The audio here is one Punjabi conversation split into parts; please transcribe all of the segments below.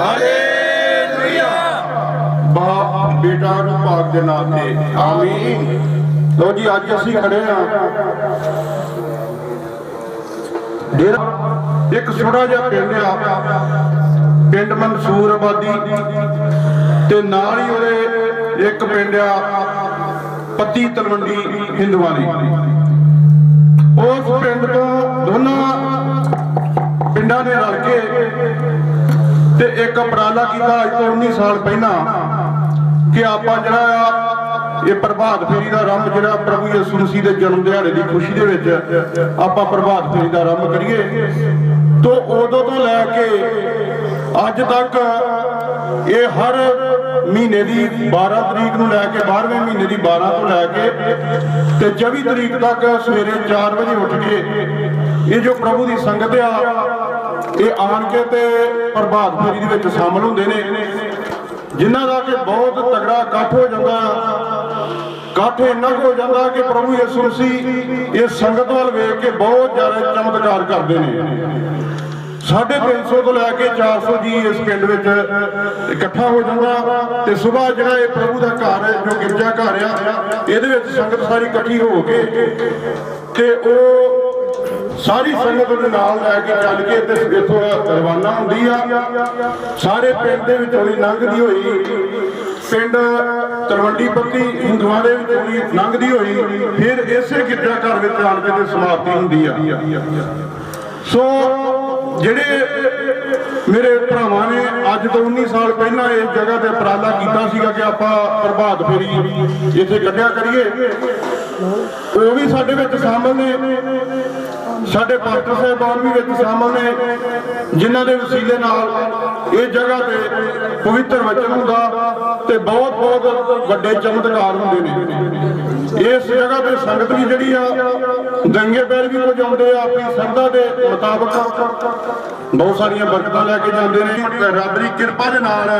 ਹਾਲੇਲੂਇਆ। ਬਾਪ ਬੇਟਾ ਨੂੰ ਪਾਕ ਦੇ ਨਾਮ ਤੇ। ਆਮੀਨ। ਲੋ ਜੀ, ਅੱਜ ਅਸੀਂ ਖੜੇ ਆ ਡੇਰਾ ਇੱਕ ਛੋਟਾ ਜਿਹਾ ਪਿੰਡ ਆ। ਪਿੰਡ ਮਨਸੂਰ ਆਬਾਦੀ। ਤੇ ਨਾਲ ਹੀ ਉਹਦੇ ਇੱਕ ਪਿੰਡ ਆ, ਪੱਤੀ ਤਲਵੰਡੀ ਹਿੰਦੂਆਂ ਉਸ ਪਿੰਡ ਤੋਂ ਦੋਨਾਂ ਪਿੰਡਾਂ ਨੇ ਰਲ ਕੇ ਤੇ ਇੱਕ ਉਪਰਾਲਾ ਕੀਤਾ ਅੱਜ ਤੋਂ 19 ਸਾਲ ਪਹਿਲਾਂ ਕਿ ਆਪਾਂ ਜਿਹੜਾ ਆ, ਇਹ ਪ੍ਰਭਾਤ ਫੇਰੀ ਦਾ ਆਰੰਭ ਜਿਹੜਾ ਪ੍ਰਭੂ ਯਿਸੂ ਮਸੀਹ ਦੇ ਜਨਮ ਦਿਹਾੜੇ ਦੀ ਖੁਸ਼ੀ ਦੇ ਵਿੱਚ ਆਪਾਂ ਪ੍ਰਭਾਤ ਫੇਰੀ ਦਾ ਆਰੰਭ ਕਰੀਏ। ਤੋਂ ਉਦੋਂ ਤੋਂ ਲੈ ਕੇ ਅੱਜ ਤੱਕ ਇਹ ਹਰ ਮਹੀਨੇ ਦੀ 12 ਤਰੀਕ ਨੂੰ ਲੈ ਕੇ 12ਵੇਂ ਮਹੀਨੇ ਦੀ 12 ਤੋਂ ਲੈ ਕੇ ਤੇ 24 ਤਰੀਕ ਤੱਕ ਸਵੇਰੇ 4 ਵਜੇ ਉੱਠ ਕੇ ਇਹ ਜੋ ਪ੍ਰਭੂ ਦੀ ਸੰਗਤ ਆ ਇਹ ਆਣ ਕੇ ਤੇ ਪ੍ਰਭਾਤ ਫੇਰੀ ਦੇ ਵਿੱਚ ਸ਼ਾਮਲ ਹੁੰਦੇ ਨੇ। ਜਿਨ੍ਹਾਂ ਦਾ ਕਿ ਬਹੁਤ ਤਗੜਾ ਇਕੱਠ ਹੋ ਜਾਂਦਾ। ਇਕੱਠ ਇੰਨਾ ਹੋ ਜਾਂਦਾ ਕਿ ਪ੍ਰਭੂ ਯਿਸੂ ਮਸੀਹ ਇਸ ਸੰਗਤ ਵੱਲ ਵੇਖ ਕੇ ਬਹੁਤ ਜ਼ਿਆਦਾ ਚਮਤਕਾਰ ਕਰਦੇ ਨੇ। 350 ਤੋਂ ਲੈ ਕੇ 400 ਜੀ ਇਸ ਪਿੰਡ ਵਿੱਚ ਇਕੱਠਾ ਹੋ ਜਾਂਦਾ ਤੇ ਸਵੇਰ ਜਿਹੜਾ ਇਹ ਪ੍ਰਭੂ ਦਾ ਘਰ ਹੈ, ਜੋ ਗਿਰਜਾ ਘਰ ਆ, ਇਹਦੇ ਵਿੱਚ ਸੰਗਤ ਸਾਰੀ ਇਕੱਠੀ ਹੋ ਕੇ ਤੇ ਉਹ ਸਾਰੀ ਸੰਗਤ ਦੇ ਨਾਲ ਲੈ ਕੇ ਚੱਲ ਕੇ ਤੇ ਇੱਥੋਂ ਰਵਾਨਾ ਹੁੰਦੀ ਆ। ਸਾਰੇ ਪਿੰਡ ਦੇ ਵਿੱਚੋਂ ਦੀ ਲੰਘਦੀ ਹੋਈ। ਪਿੰਡ ਤਲਵੰਡੀ ਪੱਤੀ ਹਿੰਦੂਆਂ ਦੇ ਵਿੱਚੋਂ ਦੀ ਲੰਘਦੀ ਹੋਈ। ਫਿਰ ਇਸੇ ਗਿਰਜਾ ਘਰ ਵਿੱਚ ਆਣ ਕੇ ਤੇ ਸਮਾਪਤੀ ਹੁੰਦੀ ਆ। ਸੋ ਜਿਹੜੇ ਮੇਰੇ ਭਰਾਵਾਂ ਨੇ ਅੱਜ ਤੋਂ 19 ਸਾਲ ਪਹਿਲਾਂ ਇਸ ਜਗ੍ਹਾ ਤੇ ਉਪਰਾਲਾ ਕੀਤਾ ਸੀਗਾ ਕਿ ਆਪਾਂ ਪ੍ਰਭਾਤ ਫੇਰੀ ਇੱਥੇ ਕੱਢਿਆ ਕਰੀਏ, ਉਹ ਵੀ ਸਾਡੇ ਵਿੱਚ ਸ਼ਾਮਲ ਨੇ। ਸਾਡੇ ਪਾਸਟਰ ਸਾਹਿਬਾਨ ਵੀ ਵਿੱਚ ਸ਼ਾਮਲ ਨੇ ਜਿਨ੍ਹਾਂ ਦੇ ਵਸੀਲੇ ਨਾਲ ਇਹ ਜਗ੍ਹਾ ਤੇ ਪਵਿੱਤਰ ਵਚਨ ਹੁੰਦਾ ਤੇ ਬਹੁਤ ਬਹੁਤ ਵੱਡੇ ਚਮਤਕਾਰ ਹੁੰਦੇ ਨੇ। ਇਸ ਜਗ੍ਹਾ ਤੇ ਸੰਗਤ ਵੀ ਜਿਹੜੀ ਆ ਦੰਗੇ ਪੈਰ ਵੀ ਕੁਝ ਆਉਂਦੇ ਆ ਆਪਣੀ ਸਰਦਾ ਦੇ ਮੁਤਾਬਕ ਬਹੁਤ ਸਾਰੀਆਂ ਬਰਕਤਾਂ ਲੈ ਕੇ ਜਾਂਦੇ ਨੇ। ਰੱਬ ਦੀ ਕਿਰਪਾ ਦੇ ਨਾਲ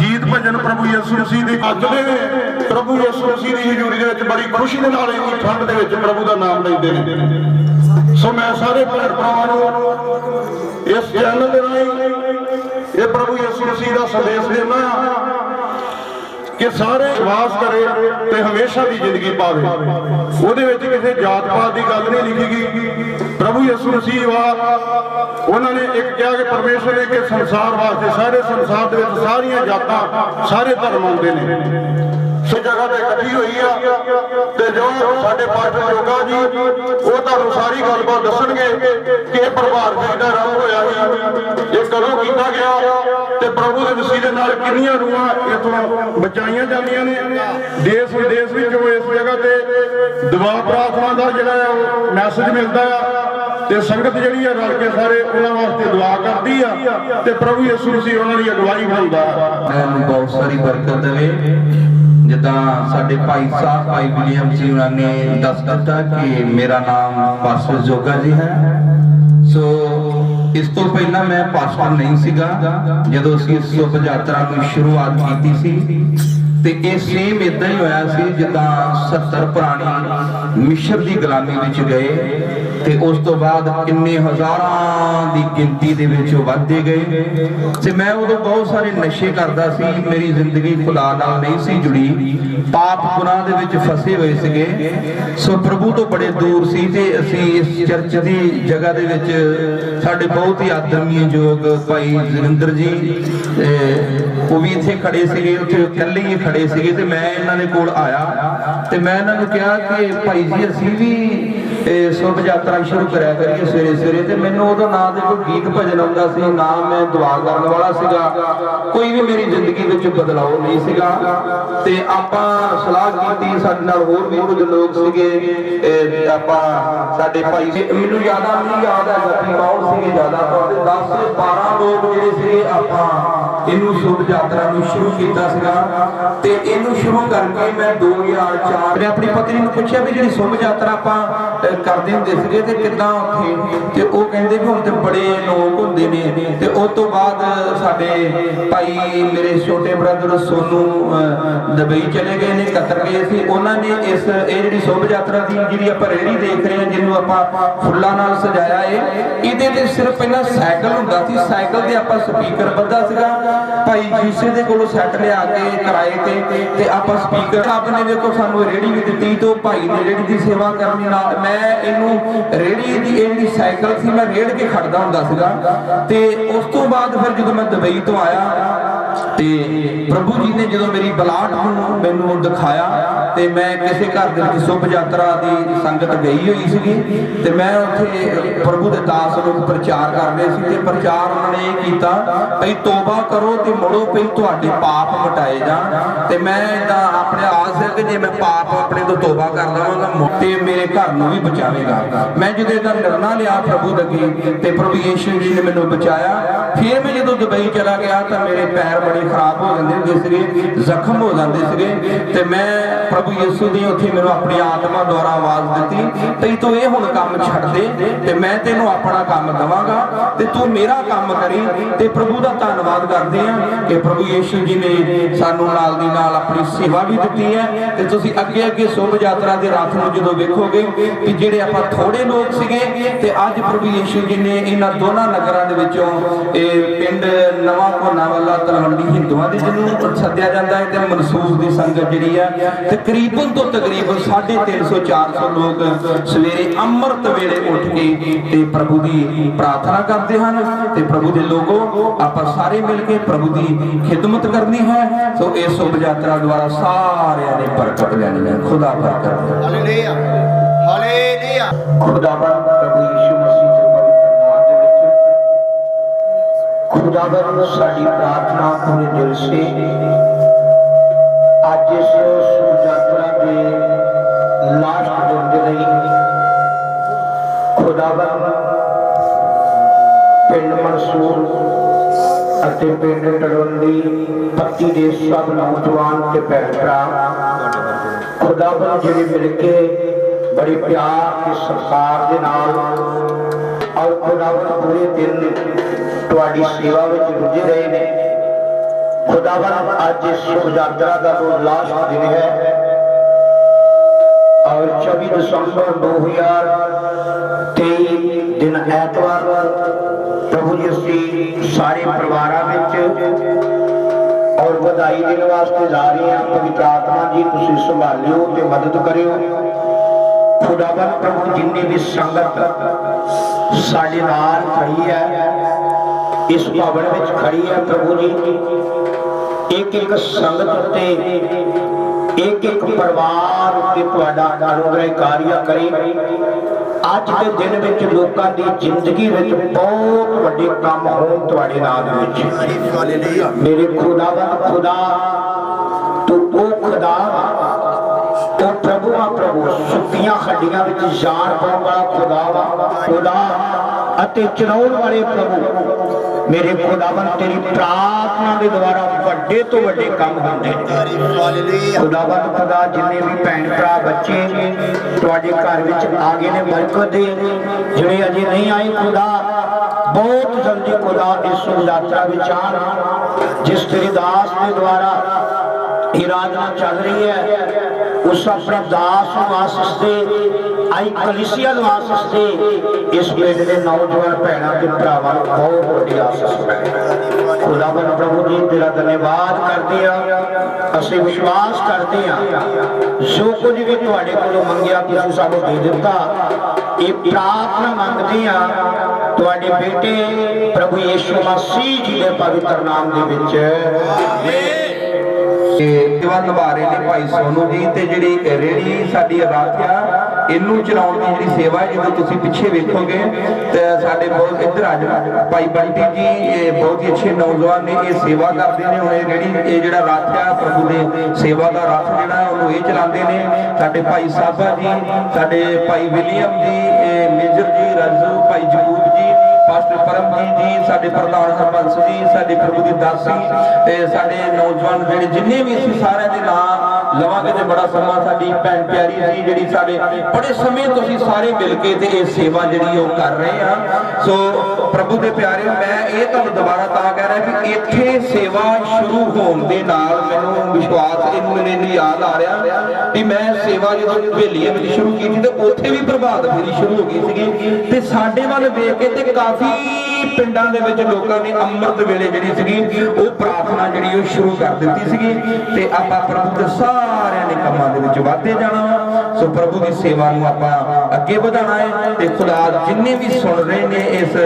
ਗੀਤ ਭਜਨ ਪ੍ਰਭੂ ਯਿਸੂ ਮਸੀਹ ਦੇ ਅੱਜ ਦੇ ਪ੍ਰਭੂ ਯਿਸੂ ਮਸੀਹ ਦੀ ਹਜ਼ੂਰੀ ਦੇ ਵਿੱਚ ਬੜੀ ਖੁਸ਼ੀ ਦੇ ਨਾਲ ਇੰਨੀ ਠੰਡ ਦੇ ਵਿੱਚ ਪ੍ਰਭੂ ਦਾ ਨਾਮ ਲੈਂਦੇ ਨੇ। ਸੋ ਮੈਂ ਸਾਰੇ ਭੈਣ ਭਰਾਵਾਂ ਨੂੰ ਇਸ ਚੈਨਲ ਦੇ ਰਾਹੀਂ ਇਹ ਪ੍ਰਭੂ ਯਿਸੂ ਮਸੀਹ ਦਾ ਸੰਦੇਸ਼ ਦੇਣਾ ਕਿ ਸਾਰੇ ਵਿਸ਼ਵਾਸ ਕਰੇ ਤੇ ਹਮੇਸ਼ਾ ਦੀ ਜ਼ਿੰਦਗੀ ਪਾਵੇ। ਉਹਦੇ ਵਿੱਚ ਕਿਸੇ ਜਾਤ ਪਾਤ ਦੀ ਗੱਲ ਨਹੀਂ ਲਿਖੀ ਗਈ। ਪ੍ਰਭੂ ਯਿਸੂ ਮਸੀਹ ਵਾ, ਉਹਨਾਂ ਨੇ ਇੱਕ ਕਿਹਾ ਕਿ ਪਰਮੇਸ਼ਰ ਨੇ ਕਿ ਸੰਸਾਰ ਵਾਸਤੇ ਸਾਰੇ ਸੰਸਾਰ ਦੇ ਵਿੱਚ ਸਾਰੀਆਂ ਜਾਤਾਂ, ਸਾਰੇ ਧਰਮ ਆਉਂਦੇ ਨੇ। ਸੋ ਜਗ੍ਹਾ ਤੇ ਇਕੱਠੀ ਹੋਈ ਆ। ਤੇ ਜੋ ਸਾਡੇ ਪਾਠ ਜੋਗਾ ਜੀ ਉਹ ਤੁਹਾਨੂੰ ਸਾਰੀ ਗੱਲਬਾਤ ਦੱਸਣਗੇ ਕਿ ਇਹ ਪਰਿਵਾਰ ਜੀ ਦਾ ਹੋਇਆ ਸੀ ਇਹ ਕਦੋਂ ਕੀਤਾ ਗਿਆ, ਤੇ ਪ੍ਰਭੂ ਦੇ ਵਸੀਲੇ ਨਾਲ ਕਿੰਨੀਆਂ ਰੂਹਾਂ ਇਥੋਂ ਬਚਾਈਆਂ ਜਾਂਦੀਆਂ ਨੇ। ਦੇਸ਼ ਵਿਦੇਸ਼ ਵਿੱਚੋਂ ਇਸ ਜਗ੍ਹਾ ਤੇ ਦੁਆ ਪ੍ਰਾਰਥਨਾ ਦਾ ਜਿਹੜਾ ਆ, ਉਹ ਮੈਸੇਜ ਮਿਲਦਾ ਆ। ਤੇ ਸੰਗਤ ਜਿਹੜੀ ਆ, ਰਲ ਕੇ ਸਾਰੇ ਉਹਨਾਂ ਵਾਸਤੇ ਦੁਆ ਕਰਦੀ ਆ। ਤੇ ਪ੍ਰਭੂ ਯਿਸੂ ਮਸੀਹ ਉਹਨਾਂ ਦੀ ਅਗਵਾਈ ਬਣਦਾ ਮੈਨੂੰ ਬਹੁਤ ਸਾਰੀ ਬਰਕਤ ਦੇਵੇ। ਜਿੱਦਾਂ ਸਾਡੇ ਭਾਈ ਸਾਹਿਬ, ਭਾਈ ਵਿਲੀਅਮ ਜੀ ਉਹਨਾਂ ਨੇ ਦੱਸ ਦਿੱਤਾ ਕਿ ਮੇਰਾ ਨਾਮ ਪਾਸਟਰ ਜੋਗਾ ਜੀ ਹੈ। ਸੋ ਇਸ ਤੋਂ ਪਹਿਲਾਂ ਮੈਂ ਪਾਸਟਰ ਨਹੀਂ ਸੀਗਾ, ਜਦੋਂ ਅਸੀਂ ਇਸ ਸ਼ੁਭ ਯਾਤਰਾ ਨੂੰ ਸ਼ੁਰੂਆਤ ਕੀਤੀ ਸੀ। ਤੇ ਇਹ ਸੇਮ ਇਦਾਂ ਹੀ ਹੋਇਆ ਸੀ ਜਿੱਦਾਂ 70 ਪੁਰਾਣੀ ਮਿਸ਼ਰ ਦੀ ਗੁਲਾਮੀ ਵਿੱਚ ਗਏ। ਤੇ ਉਸ ਤੋਂ ਬਾਅਦ ਕਿੰਨੇ ਹਜ਼ਾਰਾਂ ਦੀ ਗਿਣਤੀ ਦੇ ਵਿੱਚ ਉਹ ਵੱਧਦੇ ਗਏ। ਤੇ ਮੈਂ ਉਦੋਂ ਬਹੁਤ ਸਾਰੇ ਨਸ਼ੇ ਕਰਦਾ ਸੀ, ਮੇਰੀ ਜ਼ਿੰਦਗੀ ਖੁਦਾ ਨਾਲ ਨਹੀਂ ਸੀ ਜੁੜੀ। ਪਾਪ ਗੁਨਾਹ ਦੇ ਵਿੱਚ ਫਸੇ ਹੋਏ ਸੀਗੇ। ਸੋ ਪ੍ਰਭੂ ਤੋਂ ਬੜੇ ਦੂਰ ਸੀ ਤੇ ਅਸੀਂ ਇਸ ਚਰਚ ਦੀ ਜਗ੍ਹਾ ਦੇ ਵਿੱਚ ਸਾਡੇ ਬਹੁਤ ਹੀ ਆਦਰਣੀਯਯੋਗ ਭਾਈ ਜਗਿੰਦਰ ਜੀ ਉਹ ਵੀ ਇੱਥੇ ਖੜੇ ਸੀਗੇ, ਉੱਥੇ ਇਕੱਲੇ ਹੀ ਖੜੇ ਸੀਗੇ ਤੇ ਮੈਂ ਇਹਨਾਂ ਦੇ ਕੋਲ ਆਇਆ। ਤੇ ਮੈਂ ਇਹਨਾਂ ਨੂੰ ਕਿਹਾ ਕਿ ਭਾਈ ਜੀ, ਅਸੀਂ ਵੀ ਇਹ ਸ਼ੁਭ ਯਾਤਰਾ ਸ਼ੁਰੂ ਕਰਿਆ ਕਰੀਏ ਸਵੇਰੇ ਸਵੇਰੇ ਤੇ ਮੈਨੂੰ ਉਦੋਂ ਨਾ ਦੇ ਕੋਈ ਗੀਤ ਭਜਨ ਆਉਂਦਾ ਸੀ, ਨਾ ਮੈਂ ਦੁਆ ਕਰਨ ਵਾਲਾ ਸੀਗਾ। ਕੋਈ ਵੀ ਮੇਰੀ ਜ਼ਿੰਦਗੀ ਵਿੱਚ ਬਦਲਾਅ ਨਹੀਂ ਸੀਗਾ। ਤੇ ਆਪਾਂ ਸਲਾਹ ਕੀਤੀ ਸਾਡੇ ਨਾਲ ਹੋਰ ਵੀ ਕੁਝ ਲੋਕ ਸੀਗੇ। ਆਪਾਂ ਸਾਡੇ ਭਾਈ ਮੈਨੂੰ ਜ਼ਿਆਦਾ ਨਹੀਂ ਯਾਦ ਹੈ ਕਿ ਕੌਣ ਸੀਗੇ ਜ਼ਿਆਦਾ। ਤੌਰ 10 12 ਲੋਕ ਜਿਹੜੇ ਸੀਗੇ ਆਪਾਂ, ਇਹਨੂੰ ਸ਼ੁਭ ਯਾਤਰਾ ਨੂੰ ਸ਼ੁਰੂ ਕੀਤਾ ਸੀਗਾ। ਤੇ ਇਹਨੂੰ ਸ਼ੁਰੂ ਕਰਕੇ ਮੈਂ 2004 ਮੈਂ ਆਪਣੀ ਪਤਨੀ ਨੂੰ ਪੁੱਛਿਆ ਵੀ ਜਿਹੜੀ ਸ਼ੁਭ ਯਾਤਰਾ ਆਪਾਂ ਕਰਦੇ ਹੁੰਦੇ ਸੀਗੇ ਤੇ ਕਿੱਦਾਂ ਉੱਥੇ? ਤੇ ਉਹ ਕਹਿੰਦੇ ਵੀ ਹੁਣ ਤੇ ਬੜੇ ਲੋਕ ਹੁੰਦੇ ਨੇ। ਤੇ ਉਸ ਤੋਂ ਬਾਅਦ ਸਾਡੇ ਭਾਈ ਮੇਰੇ ਛੋਟੇ ਬ੍ਰਦਰ ਸੋਨੂ ਦੁਬਈ ਚਲੇ ਗਏ ਨੇ, ਕਤਰ ਗਏ ਸੀ। ਉਹਨਾਂ ਨੇ ਇਸ, ਇਹ ਜਿਹੜੀ ਸ਼ੋਭ ਯਾਤਰਾ ਦੀ ਜਿਹੜੀ ਆਪਾਂ ਰੇੜੀ ਦੇਖ ਰਹੇ ਹਾਂ, ਜਿਹਨੂੰ ਆਪਾਂ ਫੁੱਲਾਂ ਨਾਲ ਸਜਾਇਆ ਏ, ਇਹਦੇ ਤੇ ਸਿਰਫ ਪਹਿਲਾਂ ਸਾਈਕਲ ਹੁੰਦਾ ਸੀ। ਸਾਈਕਲ ਤੇ ਆਪਾਂ ਸਪੀਕਰ ਬੱਧਾ ਸੀਗਾ। ਭਾਈ ਜੀਸੇ ਦੇ ਕੋਲੋਂ ਸੈੱਟ ਲਿਆ ਕੇ, ਕਿਰਾਏ ਤੇ ਤੇ ਆਪਾਂ ਸਪੀਕਰ ਰੱਬ ਨੇ ਵੇਖੋ ਸਾਨੂੰ ਰੇੜੀ ਵੀ ਦਿੱਤੀ, ਤੇ ਉਹ ਭਾਈ ਨੇ ਰੇੜੀ ਦੀ ਸੇਵਾ ਕਰਨੀ ਨਾਲ ਮੈਂ ਇਹਨੂੰ ਰੇੜੀ ਦੀ ਇਹ ਸਾਈਕਲ ਸੀ, ਮੈਂ ਰੇੜ ਕੇ ਖੜਦਾ ਹੁੰਦਾ ਸੀਗਾ ਤੇ ਉਸ ਤੋਂ ਬਾਅਦ ਫਿਰ ਜਦੋਂ ਮੈਂ ਦੁਬਈ ਤੋਂ ਆਇਆ ਤੇ ਪ੍ਰਭੂ ਜੀ ਨੇ ਜਦੋਂ ਮੇਰੀ ਬਲਾਟ ਨੂੰ ਮੈਨੂੰ ਦਿਖਾਇਆ ਤੇ ਮੈਂ ਕਿਸੇ ਘਰ ਦੇ ਵਿੱਚ ਸੁਭ ਯਾਤਰਾ ਦੀ ਸੰਗਤ ਗਈ ਹੋਈ ਸੀਗੀ ਤੇ ਮੈਂ ਉੱਥੇ ਪ੍ਰਭੂ ਦੇ ਦਾਸ ਲੋਕ ਪ੍ਰਚਾਰ ਕਰ ਰਹੇ ਸੀ ਤੇ ਪ੍ਰਚਾਰ ਉਹਨਾਂ ਨੇ ਇਹ ਕੀਤਾ ਭਈ ਤੋਬਾ ਕਰੋ ਤੇ ਮੁੜੋ ਭਈ ਤੁਹਾਡੇ ਪਾਪ ਮਟਾਏ ਜਾਣ ਤੇ ਮੈਂ ਇਦਾਂ ਆਪਣੇ ਆਸ ਹੈ ਕਿ ਜੇ ਮੈਂ ਪਾਪ ਆਪਣੇ ਤੋਂ ਤੋਬਾ ਕਰ ਲਵਾਂਗਾ ਮੁੜ ਤੇ ਮੇਰੇ ਘਰ ਨੂੰ ਵੀ ਬਚਾਵੇਗਾ। ਮੈਂ ਜਦੋਂ ਇਹਦਾ ਨਿਰਣਾ ਲਿਆ ਪ੍ਰਭੂ ਦੇ ਅੱਗੇ ਤੇ ਪ੍ਰਭੂ ਯੀਸ਼ੂ ਜੀ ਨੇ ਮੈਨੂੰ ਬਚਾਇਆ, ਫਿਰ ਮੈਂ ਜਦੋਂ ਦੁਬਈ ਚਲਾ ਗਿਆ ਤਾਂ ਮੇਰੇ ਪੈਰ ਬੜੇ ਖਰਾਬ ਹੋ ਜਾਂਦੇ ਹੁੰਦੇ ਸੀਗੇ ਜ਼ਖਮ ਹੋ ਜਾਂਦੇ ਸੀਗੇ ਤੇ ਮੈਂ ਪ੍ਰਭੂ ਯਿਸੂ ਦੀ ਉੱਥੇ ਮੈਨੂੰ ਆਪਣੀ ਆਤਮਾ ਦੁਆਰਾ ਆਵਾਜ਼ ਦਿੱਤੀ ਤੇ ਤੂੰ ਇਹ ਹੁਣ ਕੰਮ ਛੱਡ ਦੇ ਤੇ ਮੈਂ ਤੈਨੂੰ ਆਪਣਾ ਕੰਮ ਦਵਾਂਗਾ ਤੇ ਤੂੰ ਮੇਰਾ ਕੰਮ ਕਰੀ ਤੇ ਪ੍ਰਭੂ ਦਾ ਧੰਨਵਾਦ ਕਰਦੇ ਆ ਕਿ ਪ੍ਰਭੂ ਯਿਸੂ ਜੀ ਨੇ ਸਾਨੂੰ ਨਾਲ ਦੀ ਨਾਲ ਆਪਣੀ ਸੇਵਾ ਵੀ ਦਿੱਤੀ ਹੈ ਤੇ ਤੁਸੀਂ ਅੱਗੇ ਅੱਗੇ ਸੋਭ ਯਾਤਰਾ ਦੇ ਰਾਤ ਨੂੰ ਜਦੋਂ ਵੇਖੋਗੇ ਕਿ ਜਿਹੜੇ ਆਪਾਂ ਥੋੜੇ ਲੋਕ ਸੀਗੇ ਤੇ ਅੱਜ ਪ੍ਰਭੂ ਯਿਸੂ ਜੀ ਨੇ ਇਹਨਾਂ ਦੋਨਾਂ ਨਗਰਾਂ ਦੇ ਵਿੱਚੋਂ ਇਹ ਪਿੰਡ ਨਵਾਂ ਕੋਨਾ ਵਾਲਾ ਤਲਵੰਡੀ ਹਿੰਦੂਆਂ ਦੇ ਜਿਹਨੂੰ ਸੱਦਿਆ ਜਾਂਦਾ ਹੈ ਤੇ ਮਨਸੂਸ ਦੀ ਸੰਗਤ ਜਿਹੜੀ ਆ ਤਕਰੀਬਨ ਤੋਂ ਤਕਰੀਬਨ 350 400 ਲੋਕ ਸਵੇਰੇ ਅੰਮ੍ਰਿਤ ਵੇਲੇ ਉੱਠ ਕੇ ਤੇ ਪ੍ਰਭੂ ਦੀ ਪ੍ਰਾਰਥਨਾ ਕਰਦੇ ਹਨ ਤੇ ਪ੍ਰਭੂ ਦੇ ਲੋਗੋ ਆਪਾਂ ਸਾਰੇ ਮਿਲ ਕੇ ਪ੍ਰਭੂ ਦੀ ਖਿਦਮਤ ਕਰਨੀ ਹੈ। ਸੋ ਇਸ ਸ਼ੁਭ ਯਾਤਰਾ ਦੁਆਰਾ ਸਾਰਿਆਂ ਨੇ ਬਰਕਤ ਲੈਣੀ ਹੈ। ਖੁਦਾ ਬਰਕਤ। ਹਾਲੇਲੂਇਆ ਹਾਲੇਲੂਇਆ ਖੁਦਾਵੰਦ ਪ੍ਰਭੂ ਯਿਸੂ ਖੁਦਾਵੰਦ ਸਾਡੀ ਪ੍ਰਾਰਥਨਾ ਪੂਰੇ ਦਿਲ ਸੇ। ਅੱਜ ਇਸ ਸ਼ੁਭ ਦੇ ਲਾਸਟ ਦਿਨ ਦੇ ਲਈ ਖੁਦਾਵੰਦ ਪਿੰਡ ਮਨਸੂਰ ਅਤੇ ਪਿੰਡ ਟੜਵੰਡੀ ਪੱਤੀ ਦੇ ਸਭ ਨੌਜਵਾਨ ਤੇ ਭੈਣ ਭਰਾ, ਖੁਦਾਵੰਦ ਜਿਹੜੇ ਮਿਲ ਕੇ ਬੜੀ ਪਿਆਰ ਤੇ ਸਤਿਕਾਰ ਦੇ ਨਾਲ ਔਰ ਖੁਦਾਵੰਦ ਪੂਰੇ ਦਿਨ ਤੁਹਾਡੀ ਸੇਵਾ ਵਿੱਚ ਰੁੱਝੇ ਰਹੇ ਨੇ ਖੁਦਾਵੰਦ ਅੱਜ ਇਸ ਸ਼ੁਭ ਯਾਤਰਾ ਦਾ ਉਹ ਲਾਸਟ ਦਿਨ ਹੈ ਔਰ 24 ਦਸੰਬਰ 2023 ਦਿਨ ਐਤਵਾਰ ਪ੍ਰਭੂ ਜੀ ਅਸੀਂ ਸਾਰੇ ਪਰਿਵਾਰਾਂ ਵਿੱਚ ਔਰ ਵਧਾਈ ਦੇਣ ਵਾਸਤੇ ਜਾ ਰਹੇ ਹਾਂ ਪਵਿੱਤਰ ਆਤਮਾ ਜੀ ਤੁਸੀਂ ਸੰਭਾਲਿਓ ਤੇ ਮਦਦ ਕਰਿਓ ਖੁਦਾਵੰਦ ਪ੍ਰਭੂ ਜਿੰਨੀ ਵੀ ਸੰਗਤ ਸਾਡੇ ਨਾਲ ਖੜੀ ਹੈ। ਇਸ ਭਵਨ ਵਿੱਚ ਖੜੀ ਹੈ ਪ੍ਰਭੂ ਜੀ। ਇੱਕ ਇੱਕ ਸੰਗਤ ਉੱਤੇ ਇੱਕ ਇੱਕ ਪਰਿਵਾਰ ਉੱਤੇ ਤੁਹਾਡਾ ਅਨੁਗ੍ਰਹਿ ਕਾਰਿਆ ਕਰੇ। ਅੱਜ ਦੇ ਦਿਨ ਵਿੱਚ ਲੋਕਾਂ ਦੀ ਜ਼ਿੰਦਗੀ ਵਿੱਚ ਬਹੁਤ ਵੱਡੇ ਕੰਮ ਹੋਣ ਤੁਹਾਡੇ ਨਾਮ ਵਿੱਚ। ਮੇਰੇ ਖੁਦਾਵੰਦ ਖੁਦਾ ਪ੍ਰਭੂ ਸੁੱਤੀਆਂ ਹੱਡੀਆਂ ਵਿੱਚ ਜਾਨ ਪਾਉਣ ਵਾਲਾ ਖੁਦਾ ਵਾ ਖੁਦਾ ਅਤੇ ਚਲਾਉਣ ਵਾਲੇ ਪ੍ਰਭੂ ਮੇਰੇ ਖੁਦਾਵੰਦ ਤੇਰੀ ਪ੍ਰਾਰਥਨਾ ਦੇ ਦੁਆਰਾ ਵੱਡੇ ਤੋਂ ਵੱਡੇ ਕੰਮ ਹੁੰਦੇ ਨੇ ਹਾਲੇਲੂਇਆ ਖੁਦਾਵੰਦ ਖੁਦਾ ਜਿੰਨੇ ਵੀ ਭੈਣ ਭਰਾ ਬੱਚੇ ਤੁਹਾਡੇ ਘਰ ਵਿੱਚ ਆ ਗਏ ਨੇ ਬਰਕਤ ਦੇ ਜਿਹੜੇ ਅਜੇ ਨਹੀਂ ਆਏ ਖੁਦਾ ਬਹੁਤ ਜਲਦੀ ਖੁਦਾ ਇਸ ਯਾਤਰਾ ਵਿੱਚ ਆਣ ਜਿਸ ਤੇਰੇ ਦਾਸ ਦੇ ਦੁਆਰਾ ਇਹ ਰਾਜਨਾ ਚੱਲ ਰਹੀ ਹੈ ਉਸ ਆਪਣਾ ਦਾਸ ਨੂੰ ਆਸੀਸ ਕਲੀਸਿਆ ਨੂੰ ਆਸੀਸ ਇਸ ਪਿੰਡ ਦੇ ਨੌਜਵਾਨ ਭੈਣਾਂ ਤੇ ਭਰਾਵਾਂ ਨੂੰ ਬਹੁਤ ਵੱਡੀ ਆਸੀਸ ਮਿਲੇ ਖੁਦਾਵੰਦ ਪ੍ਰਭੂ ਜੀ, ਤੇਰਾ ਧੰਨਵਾਦ ਕਰਦੇ ਆ ਅਸੀਂ ਵਿਸ਼ਵਾਸ ਕਰਦੇ ਆ ਜੋ ਕੁਝ ਵੀ ਤੁਹਾਡੇ ਕੋਲੋਂ ਮੰਗਿਆ, ਤੁਸੀਂ ਸਾਨੂੰ ਦੇ ਦਿੱਤਾ। ਇਹ ਪ੍ਰਾਰਥਨਾ ਮੰਗਦੇ ਆ ਤੁਹਾਡੇ ਬੇਟੇ ਪ੍ਰਭੂ ਯੀਸ਼ੂ ਮਸੀਹ ਜੀ ਦੇ ਪਵਿੱਤਰ ਨਾਮ ਦੇ ਵਿੱਚ। ਤੇ ਸੇਵਾ ਨਿਭਾ ਰਹੇ ਨੇ ਭਾਈ ਸੋਨੂ ਜੀ ਤੇ ਜਿਹੜੀ ਰੇੜੀ ਸਾਡੀ ਰਾਖਿਆ ਇਹਨੂੰ ਚਲਾਉਣ ਦੀ ਜਿਹੜੀ ਸੇਵਾ ਹੈ ਜਦੋਂ ਤੁਸੀਂ ਪਿੱਛੇ ਵੇਖੋਗੇ ਤੇ ਸਾਡੇ ਬਹੁਤ ਇੱਧਰ ਆ ਜਾਓ। ਭਾਈ ਬੰਟੀ ਜੀ, ਇਹ ਬਹੁਤ ਹੀ ਅੱਛੇ ਨੌਜਵਾਨ ਨੇ, ਇਹ ਸੇਵਾ ਕਰਦੇ ਨੇ ਹੁਣ ਇਹ ਰੇੜੀ ਇਹ ਜਿਹੜਾ ਰਾਖਿਆ ਪ੍ਰਭੂ ਦੇ ਸੇਵਾ ਦਾ ਰੱਥ ਜਿਹੜਾ ਹੈ ਉਹਨੂੰ ਇਹ ਚਲਾਉਂਦੇ ਨੇ। ਸਾਡੇ ਭਾਈ ਸਾਹਿਬਾ ਜੀ, ਸਾਡੇ ਭਾਈ ਵਿਲੀਅਮ ਜੀ ਮੇਜਰ ਜੀ, ਰਾਜੂ, ਭਾਈ ਜਗੂਬ ਪਾਸਟਰ ਪਰਮਜੀਤ ਜੀ ਸਾਡੇ ਪ੍ਰਧਾਨ ਹਰਬੰਸ ਜੀ, ਸਾਡੇ ਪ੍ਰਭੂ ਦੀ ਦਾਸੀ ਤੇ ਸਾਡੇ ਨੌਜਵਾਨ ਜਿਹੜੇ ਜਿੰਨੇ ਵੀ ਅਸੀਂ ਸਾਰਿਆਂ ਦੇ ਨਾਮ ਲਵਾਂਗੇ ਤੇ ਬੜਾ ਸਮਾਂ ਸਾਡੀ ਭੈਣ ਪਿਆਰੀ ਜੀ ਜਿਹੜੀ ਸਾਡੇ ਬੜੇ ਸਮੇਂ ਤੋਂ ਅਸੀਂ ਸਾਰੇ ਮਿਲ ਕੇ ਤੇ ਇਹ ਸੇਵਾ ਜਿਹੜੀ ਉਹ ਕਰ ਰਹੇ ਆ ਸੋ ਪ੍ਰਭੂ ਦੇ ਪਿਆਰਿਓ, ਮੈਂ ਇਹ ਤੁਹਾਨੂੰ ਦੁਬਾਰਾ ਤਾਂ ਕਹਿ ਰਿਹਾ ਕਿ ਇੱਥੇ ਸੇਵਾ ਸ਼ੁਰੂ ਹੋਣ ਦੇ ਨਾਲ ਮੈਨੂੰ ਵਿਸ਼ਵਾਸ ਇਹਨੂੰ ਮੈਨੂੰ ਯਾਦ ਆ ਰਿਹਾ ਕਿ ਮੈਂ ਸੇਵਾ ਜਦੋਂ ਹਵੇਲੀਏ ਵਿੱਚ ਸ਼ੁਰੂ ਕੀਤੀ ਤੇ ਉੱਥੇ ਵੀ ਪ੍ਰਭਾਤ ਫੇਰੀ ਸ਼ੁਰੂ ਹੋ ਗਈ ਸੀਗੀ। ਤੇ ਸਾਡੇ ਵੱਲ ਵੇਖ ਕੇ ਤੇ ਕਾਫੀ ਪਿੰਡਾਂ ਦੇ ਵਿੱਚ ਲੋਕਾਂ ਨੇ ਅੰਮ੍ਰਿਤ ਵੇਲੇ ਜਿਹੜੀ ਸੀਗੀ, ਉਹ ਪ੍ਰਾਰਥਨਾ ਜਿਹੜੀ ਉਹ ਸ਼ੁਰੂ ਕਰ ਦਿੱਤੀ ਸੀਗੀ ਤੇ ਆਪਾਂ ਪ੍ਰਭੂ ਦੇ ਸਾਰਿਆਂ ਦੇ ਕੰਮਾਂ ਦੇ ਵਿੱਚ ਵਾਧੇ ਜਾਣਾ ਸੋ ਪ੍ਰਭੂ ਦੀ ਸੇਵਾ ਨੂੰ ਆਪਾਂ ਅੱਗੇ ਵਧਾਉਣਾ ਹੈ ਤੇ ਖੁਦਾ ਜਿੰਨੇ ਵੀ ਸੁਣ ਰਹੇ ਨੇ ਇਸ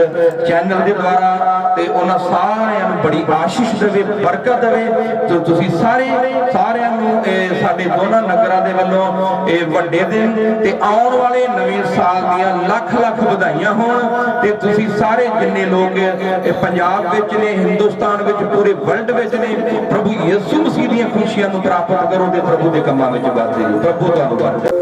ਚੈਨਲ ਦੇ ਦੁਆਰਾ ਤੇ ਉਹਨਾਂ ਸਾਰਿਆਂ ਨੂੰ ਬੜੀ ਆਸ਼ੀਸ਼ ਦੇਵੇ, ਬਰਕਤ ਦੇਵੇ। ਤੇ ਤੁਸੀਂ ਸਾਰੇ, ਸਾਰਿਆਂ ਨੂੰ ਇਹ ਸਾਡੇ ਦੋਨਾਂ ਨਗਰਾਂ ਦੇ ਵੱਲੋਂ ਇਹ ਵੱਡੇ ਦਿਨ ਤੇ ਆਉਣ ਵਾਲੇ ਨਵੇਂ ਸਾਲ ਦੀਆਂ ਲੱਖ ਲੱਖ ਵਧਾਈਆਂ ਹੋਣ ਤੇ ਤੁਸੀਂ ਸਾਰੇ ਜਿੰਨੇ ਲੋਕ ਇਹ ਪੰਜਾਬ ਵਿੱਚ ਨੇ, ਹਿੰਦੁਸਤਾਨ ਵਿੱਚ, ਪੂਰੇ ਵਰਲਡ ਵਿੱਚ ਨੇ। ਪ੍ਰਭੂ ਯਿਸੂ ਮਸੀਹ ਦੀਆਂ ਖੁਸ਼ੀਆਂ ਨੂੰ ਪ੍ਰਾਪਤ ਕਰੋ ਤੇ ਪ੍ਰਭੂ ਦੇ ਕੰਮਾਂ ਵਿੱਚ ਵਾਧੇ ਪ੍ਰਭੂ ਤੁਹਾਨੂੰ ਵਰਦੇ